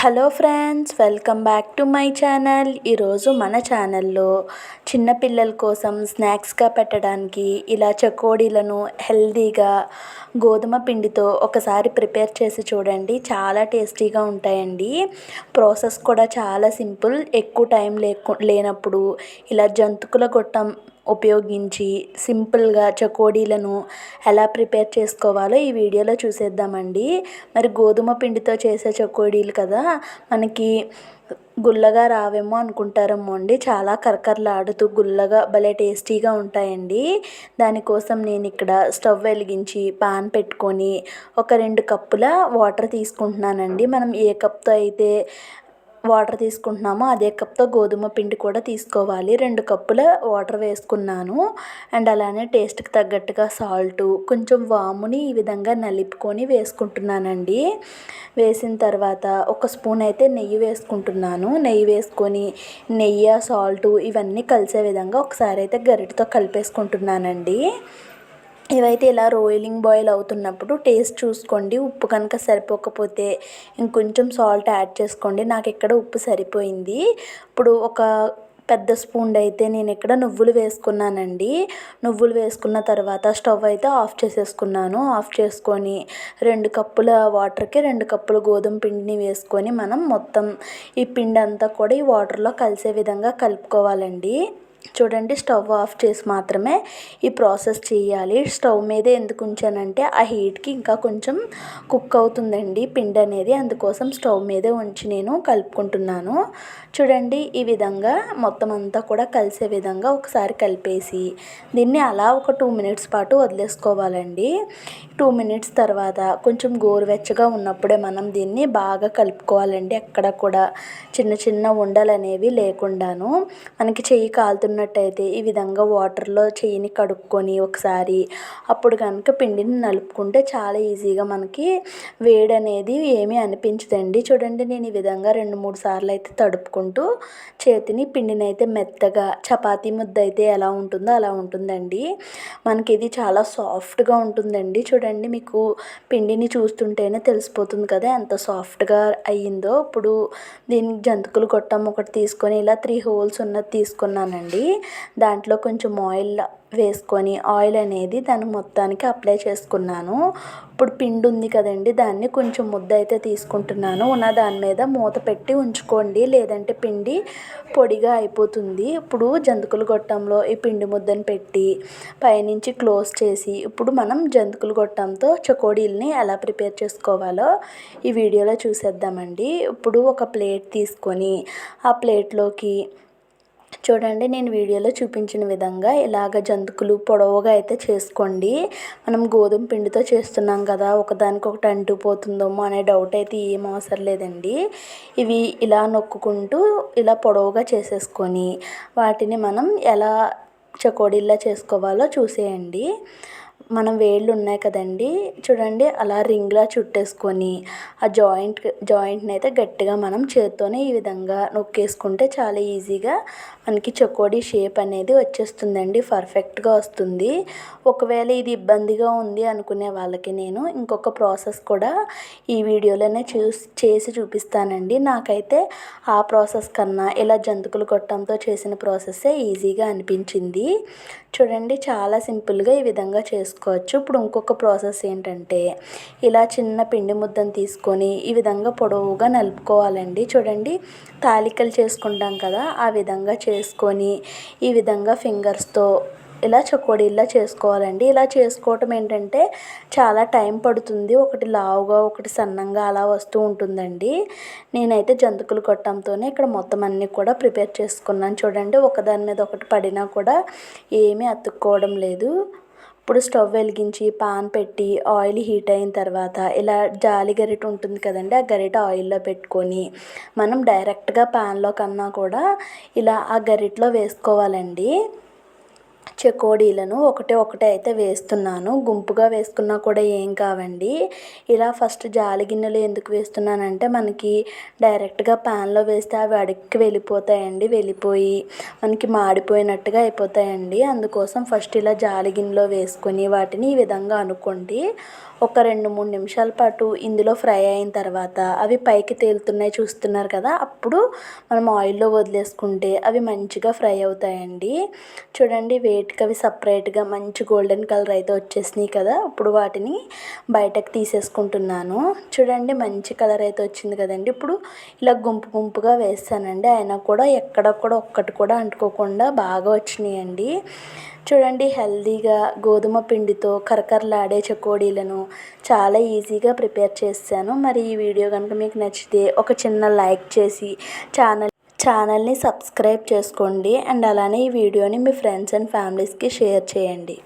Hello friends welcome back to my channel. ఈరోజు మన ఛానల్లో చిన్నపిల్లల కోసం స్నాక్స్గా పెట్టడానికి ఇలా చకోడీలను హెల్దీగా గోధుమ పిండితో ఒకసారి ప్రిపేర్ చేసి చూడండి. చాలా టేస్టీగా ఉంటాయండి. ప్రాసెస్ కూడా చాలా సింపుల్. ఎక్కువ టైం లేకు లేనప్పుడు ఇలా జంతుకుల గొట్టం ఉపయోగించి సింపుల్గా చకోడీలను ఎలా ప్రిపేర్ చేసుకోవాలో ఈ వీడియోలో చూసేద్దామండి. మరి గోధుమ పిండితో చేసే చకోడీలు కదా మనకి గుల్లగా రావేమో అనుకుంటారేమో అండి. చాలా కరకరలాడుతూ గుల్లగా భలే టేస్టీగా ఉంటాయండి. దానికోసం నేను ఇక్కడ స్టవ్ వెలిగించి పాన్ పెట్టుకొని ఒక రెండు కప్పుల వాటర్ తీసుకుంటున్నానండి. మనం ఏ కప్తో అయితే వాటర్ తీసుకుంటున్నామో. అదే కప్తో గోధుమ పిండి కూడా తీసుకోవాలి. రెండు కప్పుల వాటర్ వేసుకున్నాను. అండ్ అలానే టేస్ట్కి తగ్గట్టుగా సాల్ట్ కొంచెం వాముని ఈ విధంగా నలుపుకొని వేసుకుంటున్నానండి. వేసిన తర్వాత ఒక స్పూన్ అయితే నెయ్యి వేసుకుంటున్నాను. నెయ్యి వేసుకొని నెయ్యి సాల్ట్ ఇవన్నీ కలిసే విధంగా ఒకసారి అయితే గరిటతో కలిపేసుకుంటున్నానండి. ఇవైతే ఇలా రోయిలింగ్ బాయిల్ అవుతున్నప్పుడు టేస్ట్ చూసుకోండి. ఉప్పు కనుక సరిపోకపోతే ఇంకొంచెం సాల్ట్ యాడ్ చేసుకోండి. నాకు ఇక్కడ ఉప్పు సరిపోయింది. ఇప్పుడు ఒక పెద్ద స్పూన్ అయితే నేను ఇక్కడ నువ్వులు వేసుకున్నానండి. నువ్వులు వేసుకున్న తర్వాత స్టవ్ అయితే ఆఫ్ చేసేసుకున్నాను. ఆఫ్ చేసుకొని రెండు కప్పుల వాటర్కి రెండు కప్పుల గోధుమ పిండిని వేసుకొని మనం మొత్తం ఈ పిండి అంతా కూడా ఈ వాటర్లో కలిసే విధంగా కలుపుకోవాలండి. చూడండి స్టవ్ ఆఫ్ చేసి మాత్రమే ఈ ప్రాసెస్ చేయాలి. స్టవ్ మీదే ఎందుకు ఉంచానంటే ఆ హీట్కి ఇంకా కొంచెం కుక్ అవుతుందండి పిండి అనేది. అందుకోసం స్టవ్ మీదే ఉంచి నేను కలుపుకుంటున్నాను. చూడండి ఈ విధంగా మొత్తం అంతా కూడా కలిసే విధంగా ఒకసారి కలిపేసి దీన్ని అలా ఒక టూ మినిట్స్ పాటు వదిలేసుకోవాలండి. టూ మినిట్స్ తర్వాత కొంచెం గోరువెచ్చగా ఉన్నప్పుడే మనం దీన్ని బాగా కలుపుకోవాలండి. ఎక్కడ కూడా చిన్న చిన్న ఉండలు అనేవి లేకుండాను. మనకి చెయ్యి కాలుతున్నట్టయితే ఈ విధంగా వాటర్లో చెయ్యిని కడుక్కొని ఒకసారి అప్పుడు కనుక పిండిని నలుపుకుంటే చాలా ఈజీగా మనకి వేడి అనేది ఏమీ అనిపించదండి. చూడండి నేను ఈ విధంగా రెండు మూడు సార్లు అయితే తడుపుకుంటూ చేతిని పిండిని అయితే మెత్తగా చపాతీ ముద్ద అయితే ఎలా ఉంటుందో అలా ఉంటుందండి. మనకి ఇది చాలా సాఫ్ట్గా ఉంటుందండి. చూడండి మీకు పిండిని చూస్తుంటేనే తెలిసిపోతుంది కదా ఎంత సాఫ్ట్గా అయ్యిందో. ఇప్పుడు దీనికి జంతికలు గొట్టం ఒకటి తీసుకొని ఇలా త్రీ హోల్స్ ఉన్నది తీసుకున్నానండి. దాంట్లో కొంచెం ఆయిల్ వేసుకొని ఆయిల్ అనేది దాని మొత్తానికి అప్లై చేసుకున్నాను. ఇప్పుడు పిండి ఉంది కదండి దాన్ని కొంచెం ముద్ద అయితే తీసుకుంటున్నాను. ఉన్న దాని మీద మూత పెట్టి ఉంచుకోండి. లేదంటే పిండి పొడిగా అయిపోతుంది. ఇప్పుడు జంతికల గొట్టంలో ఈ పిండి ముద్దను పెట్టి పైనుంచి క్లోజ్ చేసి ఇప్పుడు మనం జంతికల గొట్టంతో చకోడీల్ని ఎలా ప్రిపేర్ చేసుకోవాలో ఈ వీడియోలో చూసేద్దామండి. ఇప్పుడు ఒక ప్లేట్ తీసుకొని ఆ ప్లేట్లోకి చూడండి నేను వీడియోలో చూపించిన విధంగా ఇలాగ జంతుకులు పొడవుగా అయితే చేసుకోండి. మనం గోధుమ పిండితో చేస్తున్నాం కదా ఒకదానికొకటి అంటుపోతుందేమో అనే డౌట్ అయితే ఏం అవసరం లేదండి. ఇవి ఇలా నొక్కుకుంటూ ఇలా పొడవుగా చేసేసుకొని వాటిని మనం ఎలా చకోడీల్లా చేసుకోవాలో చూసేయండి. మనం వేళ్ళు ఉన్నాయి కదండి. చూడండి అలా రింగ్లా చుట్టేసుకొని ఆ జాయింట్ జాయింట్ని అయితే గట్టిగా మనం చేత్తోనే ఈ విధంగా నొక్కేసుకుంటే చాలా ఈజీగా మనకి చకోడీ షేప్ అనేది వచ్చేస్తుందండి. పర్ఫెక్ట్గా వస్తుంది. ఒకవేళ ఇది ఇబ్బందిగా ఉంది అనుకునే వాళ్ళకి నేను ఇంకొక ప్రాసెస్ కూడా ఈ వీడియోలోనే చూసి చేసి చూపిస్తానండి. నాకైతే ఆ ప్రాసెస్ కన్నా ఇలా జంతుకులు గొట్టంతో చేసిన ప్రాసెస్సే ఈజీగా అనిపించింది. చూడండి చాలా సింపుల్గా ఈ విధంగా చేసుకోవచ్చు. ఇప్పుడు ఇంకొక ప్రాసెస్ ఏంటంటే ఇలా చిన్న పిండి ముద్దను తీసుకొని ఈ విధంగా పొడవుగా నలుపుకోవాలండి. చూడండి తాలికలు చేసుకుంటాం కదా ఆ విధంగా చేసుకొని ఈ విధంగా ఫింగర్స్తో ఇలా చకోడీలా చేసుకోవాలండి. ఇలా చేసుకోవటం ఏంటంటే చాలా టైం పడుతుంది. ఒకటి లావుగా ఒకటి సన్నంగా అలా వస్తూ ఉంటుందండి. నేనైతే జంతుకులు కొట్టంతోనే ఇక్కడ మొత్తం అన్నీ కూడా ప్రిపేర్ చేసుకున్నాను. చూడండి ఒకదాని మీద ఒకటి పడినా కూడా ఏమీ అతుక్కోవడం లేదు. ఇప్పుడు స్టవ్ వెలిగించి పాన్ పెట్టి ఆయిల్ హీట్ అయిన తర్వాత ఇలా జాలి గరిట ఉంటుంది కదండి ఆ గరిట ఆయిల్లో పెట్టుకొని మనం డైరెక్ట్గా పాన్లో కన్నా కూడా ఇలా ఆ గరిటలో వేసుకోవాలండి. చెకోడీలను ఒకటే ఒకటే అయితే వేస్తున్నాను. గుంపుగా వేసుకున్నా కూడా ఏం కావండి. ఇలా ఫస్ట్ జాలి గిన్నెలు ఎందుకు వేస్తున్నానంటే మనకి డైరెక్ట్గా ప్యాన్లో వేస్తే అవి అడుక్కి వెళ్ళిపోతాయండి. వెళ్ళిపోయి మనకి మాడిపోయినట్టుగా అయిపోతాయండి. అందుకోసం ఫస్ట్ ఇలా జాలి గిన్నెలో వేసుకొని వాటిని ఈ విధంగా అనుకోండి. ఒక రెండు మూడు నిమిషాల పాటు ఇందులో ఫ్రై అయిన తర్వాత అవి పైకి తేలుతున్నాయి చూస్తున్నారు కదా అప్పుడు మనం ఆయిల్లో వదిలేసుకుంటే అవి మంచిగా ఫ్రై అవుతాయండి. చూడండి వేటికి అవి సపరేట్గా మంచి గోల్డెన్ కలర్ అయితే వచ్చేసినాయి కదా ఇప్పుడు వాటిని బయటకు తీసేసుకుంటున్నాను. చూడండి మంచి కలర్ అయితే వచ్చింది కదండి. ఇప్పుడు ఇలా గుంపు గుంపుగా వేస్తానండి. అయినా కూడా ఎక్కడ కూడా ఒక్కటి కూడా అంటుకోకుండా బాగా వచ్చినాయండి. చూడండి హెల్దీగా గోధుమ పిండితో కరకరలాడే చకోడీలను చాలా ఈజీగా ప్రిపేర్ చేశాను. మరి ఈ వీడియో కనుక మీకు నచ్చితే ఒక చిన్న లైక్ చేసి ఛానల్ ఛానల్ని సబ్స్క్రైబ్ చేసుకోండి అండ్ అలానే ఈ వీడియోని మీ ఫ్రెండ్స్ అండ్ ఫ్యామిలీస్కి షేర్ చేయండి.